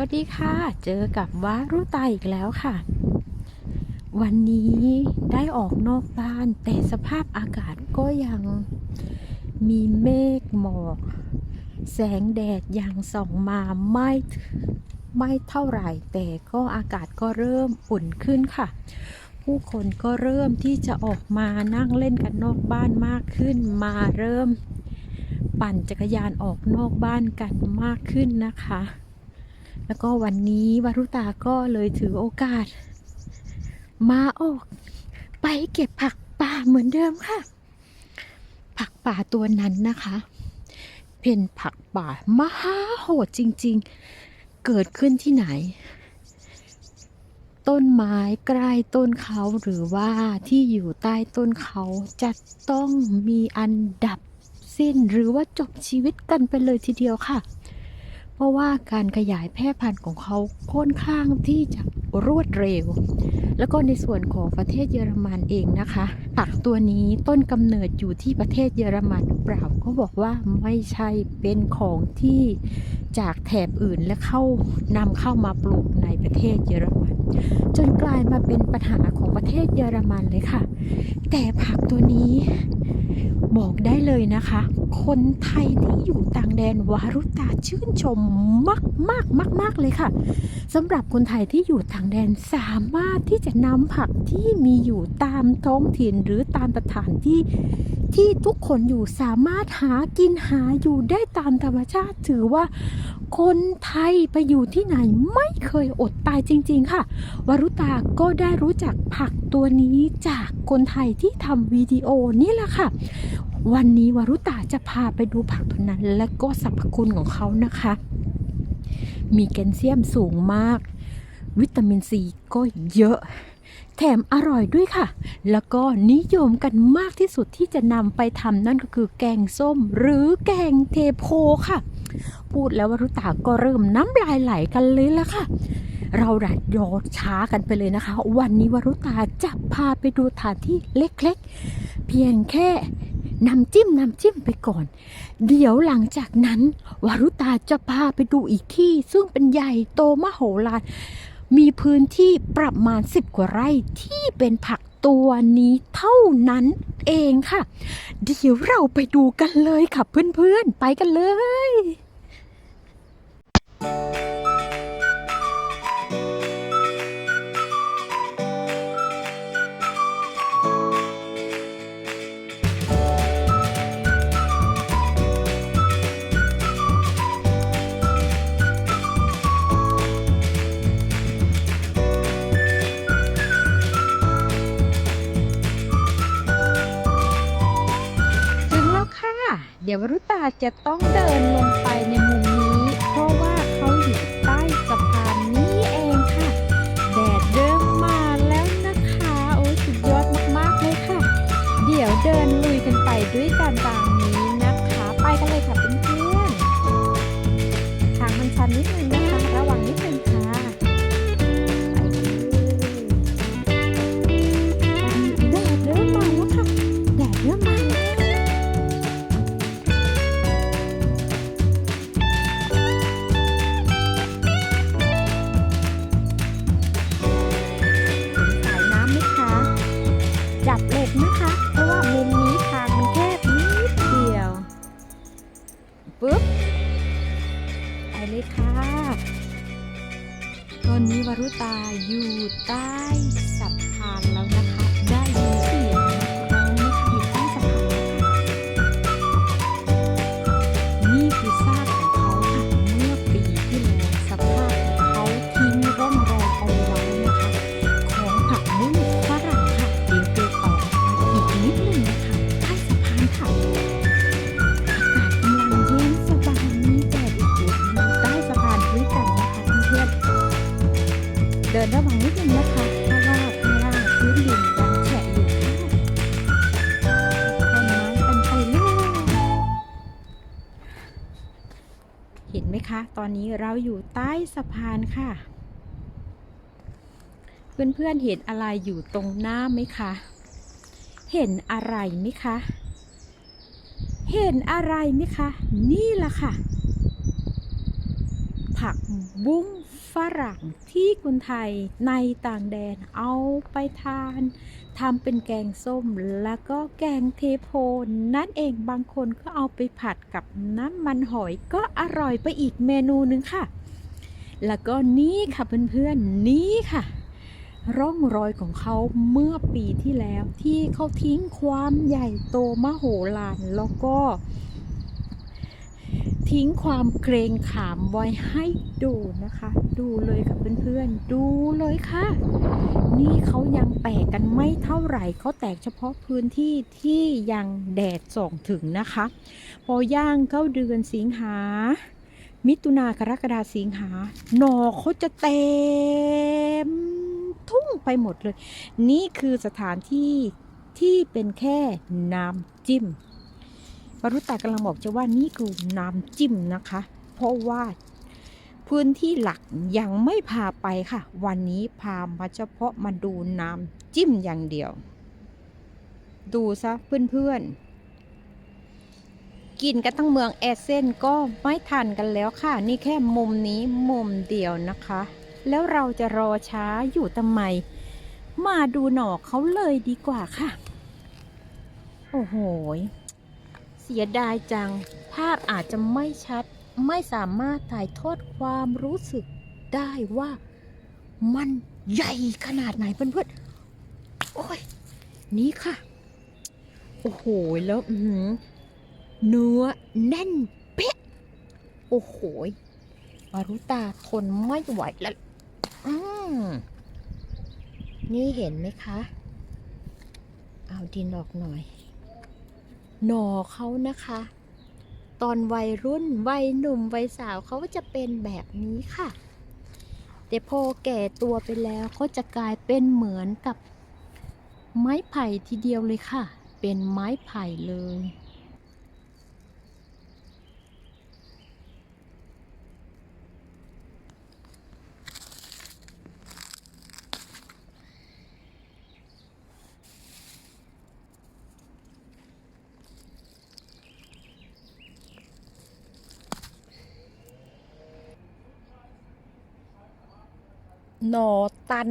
วัสดีค่ะ เจอกับวารุตาอีกแล้วค่ะ วันนี้ได้ออกนอกบ้าน แต่สภาพอากาศก็ยังมีเมฆหมอก แสงแดดยังส่องมาไม่ไม่เท่าไหร่ แต่ก็อากาศก็เริ่มอุ่นขึ้นค่ะ ผู้คนก็เริ่มที่จะออกมานั่งเล่นกันนอกบ้านมากขึ้น มาเริ่ม ปั่นจักรยานออกนอกบ้านกันมากขึ้นนะคะ แล้วก็วันนี้วารุตาก็เลยถือโอกาส มาออก ไปเก็บผักป่าเหมือนเดิมค่ะ ผักป่าตัวนั้นนะคะ เป็นผักป่ามหาโหดจริงๆ เกิดขึ้นที่ไหน ต้นไม้ใกล้ต้นเขาหรือว่าที่อยู่ใต้ต้นเขาจะต้องมีอันดับสิ้นหรือว่าจบชีวิตกันไปเลยทีเดียวค่ะ ราะว่าการขยายแพร่พันธุ์ของเขาค่อนข้างที่จะรวดเร็ว แล้วก็ในส่วนของประเทศเยอรมันเองนะคะผักตัวนี้ต้นกำเนิดอยู่ที่ประเทศเยอรมันหรือเปล่าก็บอกว่าไม่ใช่เป็นของที่จากแถบอื่นและเข้านำเข้ามาปลูกในประเทศเยอรมัน จนกลายมาเป็นปัญหาของประเทศเยอรมันเลยค่ะ แต่ผักตัวนี้ บอกได้เลยนะคะ คนไทยที่อยู่ต่างแดนวารุตาชื่นชมมากมากมากมากเลยค่ะสำหรับคนไทยที่อยู่ต่างแดนสามารถที่จะนำผักที่มีอยู่ตามท้องถิ่นหรือตามสถานที่ ที่ทุกคนอยู่สามารถหากินหาอยู่ได้ตามธรรมชาติ ถือว่าคนไทยไปอยู่ที่ไหนไม่เคยอดตายจริง ๆ ค่ะวารุตาก็ได้รู้จักผักตัวนี้จากคนไทยที่ทำวิดีโอนี่แหละค่ะ วันนี้วารุตาจะพาไปดูผักตัวนั้น และก็สรรพคุณของเขานะคะ มีแคลเซียมสูงมาก วิตามินซีก็เยอะ ถมอร่อยด้วยค่ะ แล้วก็นิยมกันมากที่สุดที่จะนำไปทำนั่นก็คือแกงส้ม หรือแกงเทโพค่ะ พูดแล้ววารุตาก็เริ่มน้ำลายไหลกันเลยละค่ะ เราดัดยอช้ากันไปเลยนะคะ วันนี้วารุตาจะพาไปดูสถานที่เล็กๆ เพียงแค่น้ำจิ้มน้ำจิ้มไปก่อน เดี๋ยวหลังจากนั้นวารุตาจะพาไปดูอีกที่ ซึ่งเป็นใหญ่โตมโหฬาร มีพื้นที่ประมาณ 10 กว่าไร่ที่เป็นผักตัวนี้เท่านั้นเองค่ะ เดี๋ยวเราไปดูกันเลยค่ะเพื่อนๆ ไปกันเลยถึ อาจะต้องเดินลงไปในมุม ปุ๊บไปเลยค่ะ ตอนนี้วรุตาอยู่ใต้สะพานแล้วนะคะ ดินระวังนิดนึงนะคะเพราะว่าข้างล่างพื้นดินยังแฉะอยู่ค่ะต้นไม้กันไปเลยเห็นไหมคะ ตอนนี้เราอยู่ใต้สะพานค่ะ เพื่อนๆเห็นอะไรอยู่ตรงหน้าไหมคะ เห็นอะไรไหมคะ เห็นอะไรไหมคะ นี่แหละค่ะ ผักบุ้ง ฝรั่งที่คนไทยในต่างแดนเอาไปทานทำเป็นแกงส้มแล้วก็แกงเทโพนนั่นเองบางคนก็เอาไปผัดกับน้ำมันหอยก็อร่อยไปอีกเมนูหนึ่งค่ะ แล้วก็นี่ค่ะเพื่อนๆนี่ค่ะร่องรอยของเขาเมื่อปีที่แล้วที่เขาทิ้งความใหญ่โตมโหฬารแล้วก็ ทิ้งความเกรงขามไว้ให้ดูนะคะ ดูเลยกับเพื่อนๆ ดูเลยค่ะ นี่เขายังแตกกันไม่เท่าไหร่เขาแตกเฉพาะพื้นที่ที่ยังแดดส่องถึงนะคะ พอย่างเข้าเดือนสิงหา มิถุนากรกฎาสิงหา หน่อเขาจะเต็มทุ่งไปหมดเลย นี่คือสถานที่ที่เป็นแค่น้ำจิ้ม วรุตากำลังบอกจะว่านี่คือน้ำจิ้มนะคะ เพราะว่าพื้นที่หลักยังไม่พาไปค่ะ วันนี้พามาเฉพาะมาดูน้ำจิ้มอย่างเดียว ดูซะเพื่อนๆ กินกันทั้งเมืองแอเซนก็ไม่ทันกันแล้วค่ะ นี่แค่มุมนี้มุมเดียวนะคะ แล้วเราจะรอช้าอยู่ทำไม มาดูหน่อเขาเลยดีกว่าค่ะ โอ้โห สียดายจัง ภาพอาจจะไม่ชัด ไม่สามารถถ่ายทอดความรู้สึกได้ว่ามันใหญ่ขนาดไหนเพื่อนๆ โอ้ย นี่ค่ะ โอ้โห แล้วเนื้อแน่นเป๊ะ โอ้โหมารุตาทนไม่ไหวแล้ว อืมนี่เห็นไหมคะ เอาดินออกหน่อย หน่อเขานะคะ ตอนวัยรุ่นวัยหนุ่มวัยสาวเขาจะเป็นแบบนี้ค่ะ แต่พอแก่ตัวไปแล้วเขาจะกลายเป็นเหมือนกับไม้ไผ่ทีเดียวเลยค่ะ เป็นไม้ไผ่เลย หน่อตัน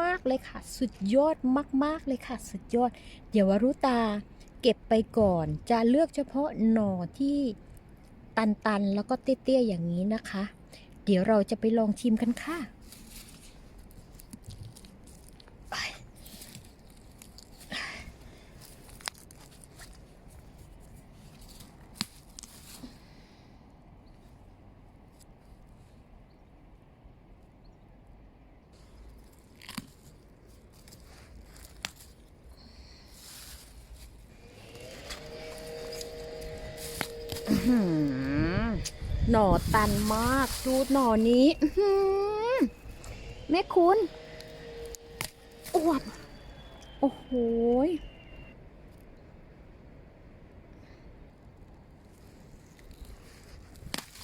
มาก ๆ เลยค่ะ สุดยอดมาก ๆ เลยค่ะ สุดยอด เดี๋ยววรุตาเก็บไปก่อน จะเลือกเฉพาะหน่อที่ตัน ๆ แล้วก็เตี้ย ๆ อย่างนี้นะคะ เดี๋ยวเราจะไปลองชิมกันค่ะ อื้อหือหน่อตันมาก ดูหน่อนี้แม่คุณอวบโอ้โหย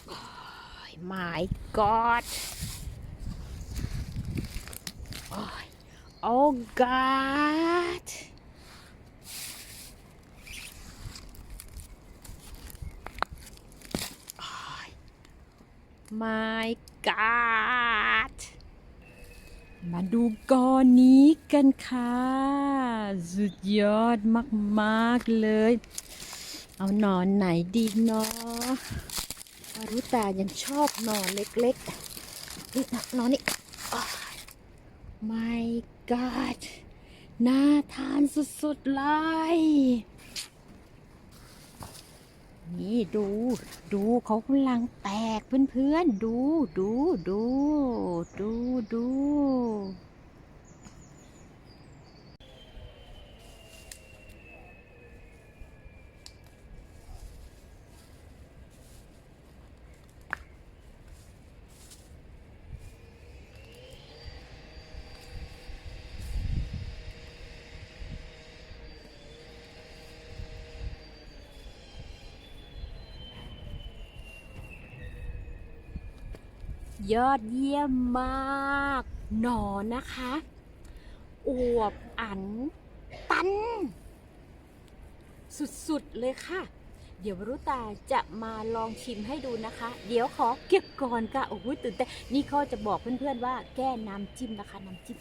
โอ้ย my god โอ้ย oh god my god มาดูกอนี้กันค่ะ สุดยอดมากๆเลย เอาหนอนไหนดีเนาะอารุตายังชอบหนอนเล็กๆ นี่นะหนอนนี่อ้ my god น่าทานสุดๆเลย นี่ดู ดูเขากำลังแตกเพื่อนๆ ดู ดู ดู ดู ดู ยอดเยี่ยมมาก หนอนนะคะ อวบอัน ตัน สุดๆเลยค่ะ เดี๋ยววรุตาจะมาลองชิมให้ดูนะคะ เดี๋ยวขอเก็บก่อนค่ะ โอ้โหตื่นเต้นนี่เขาจะบอกเพื่อนๆว่าแก้น้ำจิ้มนะคะ น้ำจิ้ม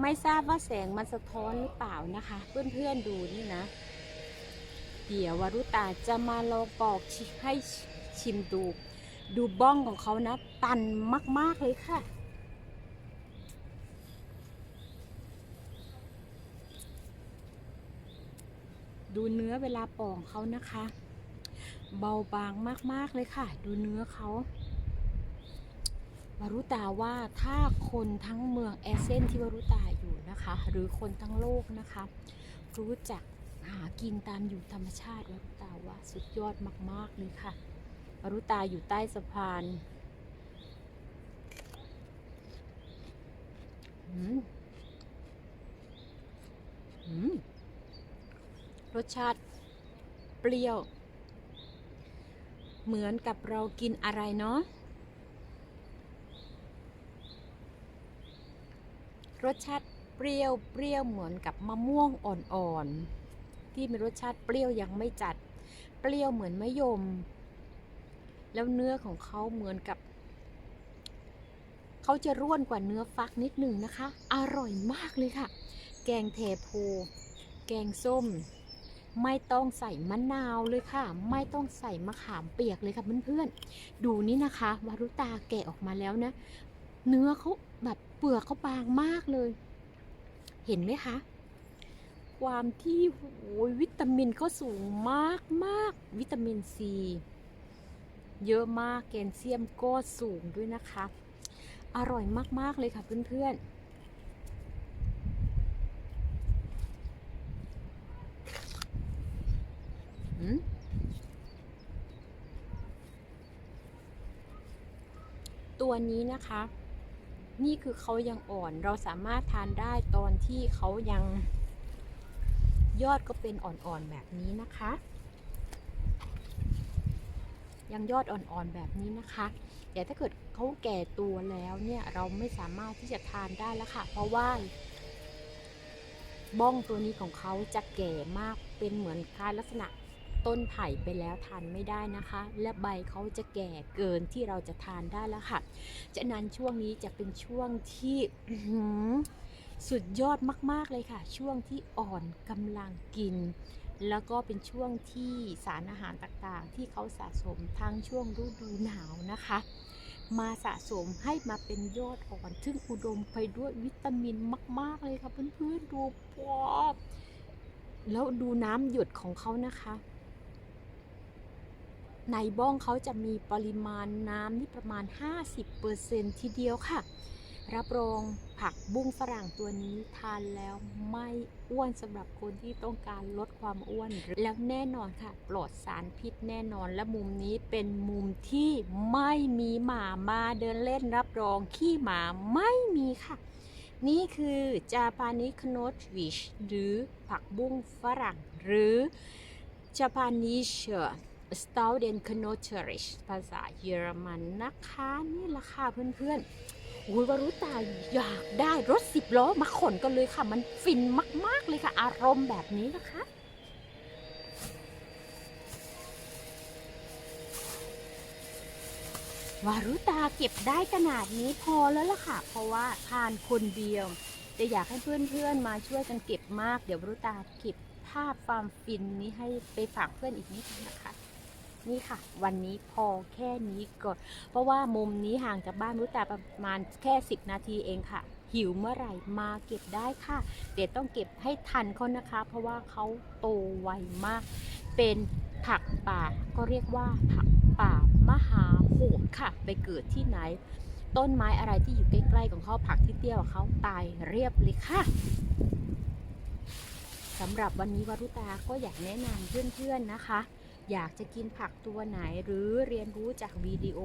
ไม่ทราบว่าแสงมันสะท้อนหรือเปล่านะคะ เพื่อนๆดูนี่นะ เดี๋ยววรุตาจะมาลองปอกให้ชิมดู ดูบ้องของเขานะ ตันมาก ๆ เลยค่ะ ดูเนื้อเวลาปอกเขานะคะ เบาบางมาก ๆ เลยค่ะ ดูเนื้อเขา วรุตาว่าถ้าคนทั้งเมืองแอเซนที่วรุตาอยู่นะคะ หรือคนทั้งโลกนะคะ รู้จักหากินตามอยู่ธรรมชาติวรุตาว่าสุดยอดมาก ๆ เลยค่ะวรุตาอยู่ใต้สะพานรสชาติเปรี้ยว เหมือนกับเรากินอะไรเนาะ รสชาติเปรี้ยวเปรี้ยวเหมือนกับมะม่วงอ่อนๆที่มีรสชาติเปรี้ยวยังไม่จัด เปรี้ยวเหมือนมะยม แล้วเนื้อของเขาเหมือนกับเขาจะร่วนกว่าเนื้อฟักนิดหนึ่งนะคะ อร่อยมากเลยค่ะ แกงเทโพแกงส้ม ไม่ต้องใส่มะนาวเลยค่ะ ไม่ต้องใส่มะขามเปียกเลยค่ะเพื่อนๆ ดูนี่นะคะวารุตาแกะออกมาแล้วนะ เนื้อเขา แบบเปลือกเขาบางมากเลย เห็นไหมคะ ความที่โอ้ยวิตามินเขาสูงมากมากวิตามินซีเยอะมากแคลเซียมก็สูงด้วยนะคะ อร่อยมาก ๆ เลยค่ะเพื่อน ๆตัวนี้นะคะ นี่คือเขายังอ่อน เราสามารถทานได้ตอนที่เขายัง ยอดก็เป็นอ่อนๆแบบนี้นะคะ ยังยอดอ่อนๆแบบนี้นะคะ แต่ถ้าเกิดเขาแก่ตัวแล้วเนี่ยเราไม่สามารถที่จะทานได้แล้วค่ะ เพราะว่าบ้องตัวนี้ของเขาจะแก่มากเป็นเหมือนคล้ายลักษณะ ต้นไผ่ไปแล้วทานไม่ได้นะคะ และใบเขาจะแก่เกินที่เราจะทานได้แล้วค่ะฉะนั้นช่วงนี้จะเป็นช่วงที่สุดยอดมาก ๆ เลยค่ะ ช่วงที่อ่อนกำลังกิน แล้วก็เป็นช่วงที่สารอาหารต่างๆ ที่เขาสะสมทั้งช่วงฤดูหนาวนะคะ มาสะสมให้มาเป็นยอดอ่อน ซึ่งอุดมไปด้วยวิตามินมาก ๆ เลยค่ะเพื่อนๆดูพวบแล้วดูน้ำหยดของเขานะคะ ในบ้องเขาจะมีปริมาณน้ำนี่ประมาณ 50%ทีเดียวค่ะ รับรองผักบุ้งฝรั่งตัวนี้ทานแล้วไม่อ้วนสำหรับคนที่ต้องการลดความอ้วน แล้วแน่นอนค่ะ ปลอดสารพิษแน่นอนและมุมนี้เป็นมุมที่ไม่มีหมามาเดินเล่นรับรองขี้หมาไม่มีค่ะนี่คือจาปานิคโนตวิชหรือผักบุ้งฝรั่ง หรือ Japanese s t o u d e n k n o t e r i s h ภาษาเยอรมันนะคะ นี่แหละค่ะเพื่อนๆอุ้ยวารุตาอยากได้รถสิบล้อมาขนกันเลยค่ะ มันฟินมากๆเลยค่ะ อารมณ์แบบนี้นะคะวารุตาเก็บได้ขนาดนี้พอแล้วล่ะค่ะ เพราะว่าทานคนเดียว จะอยากให้เพื่อนๆมาช่วยกันเก็บมาก เดี๋ยววารุตาเก็บภาพความฟินนี้ให้ไปฝากเพื่อนอีกนิดนะคะ นี่ค่ะ วันนี้พอแค่นี้ก่อนเพราะว่ามุมนี้ห่างจากบ้านรู้แต่ประมาณแค่ 10 นาทีเองค่ะ หิวเมื่อไหร่มาเก็บได้ค่ะเดี๋ยวต้องเก็บให้ทันเขานะคะ เพราะว่าเขาโตไวมาก เป็นผักป่าก็เรียกว่าผักป่ามหาโหดค่ะ ไปเกิดที่ไหน ต้นไม้อะไรที่อยู่ใกล้ๆของเขาผักที่เตี้ยวเขาตายเรียบเลยค่ะสำหรับวันนี้วรุตาก็อยากแนะนำเพื่อนๆนะคะ อยากจะกินผักตัวไหนหรือเรียนรู้จากวิดีโอ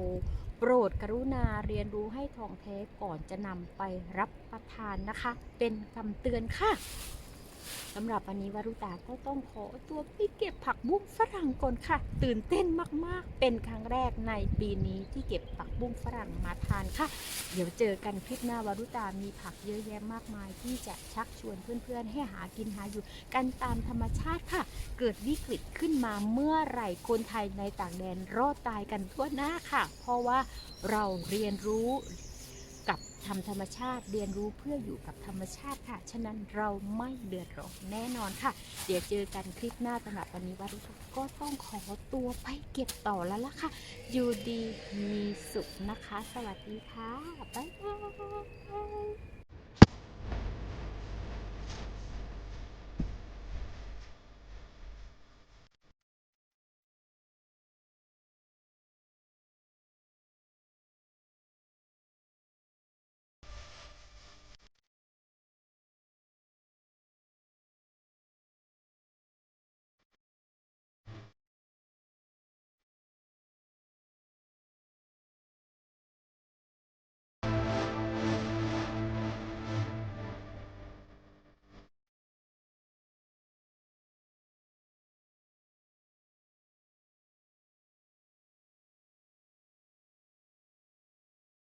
โปรดกรุณาเรียนรู้ให้ทองแท้ก่อนจะนำไปรับประทานนะคะ เป็นคำเตือนค่ะ สำหรับวันนี้วรุตาก็ต้องขอตัวไปเก็บผักบุ้งฝรั่งก่อนค่ะ ตื่นเต้นมากๆ เป็นครั้งแรกในปีนี้ที่เก็บผักบุ้งฝรั่งมาทานค่ะ เดี๋ยวเจอกันคลิปหน้าวรุตามีผักเยอะแยะมากมาย ที่จะชักชวนเพื่อนๆ ให้หากินหาอยู่กันตามธรรมชาติค่ะ เกิดวิกฤตขึ้นมาเมื่อไหร่คนไทยในต่างแดนรอดตายกันทั่วหน้าค่ะ เพราะว่าเราเรียนรู้ กับทำธรรมชาติเรียนรู้เพื่ออยู่กับธรรมชาติค่ะ ฉะนั้นเราไม่เดือดร้อนแน่นอนค่ะ เดี๋ยวเจอกันคลิปหน้าสำหรับวันนี้วัรุก็ต้องขอตัวไปเก็บต่อแล้วล่ะค่ะ อยู่ดีมีสุขนะคะ สวัสดีค่ะ บ๊ายบาย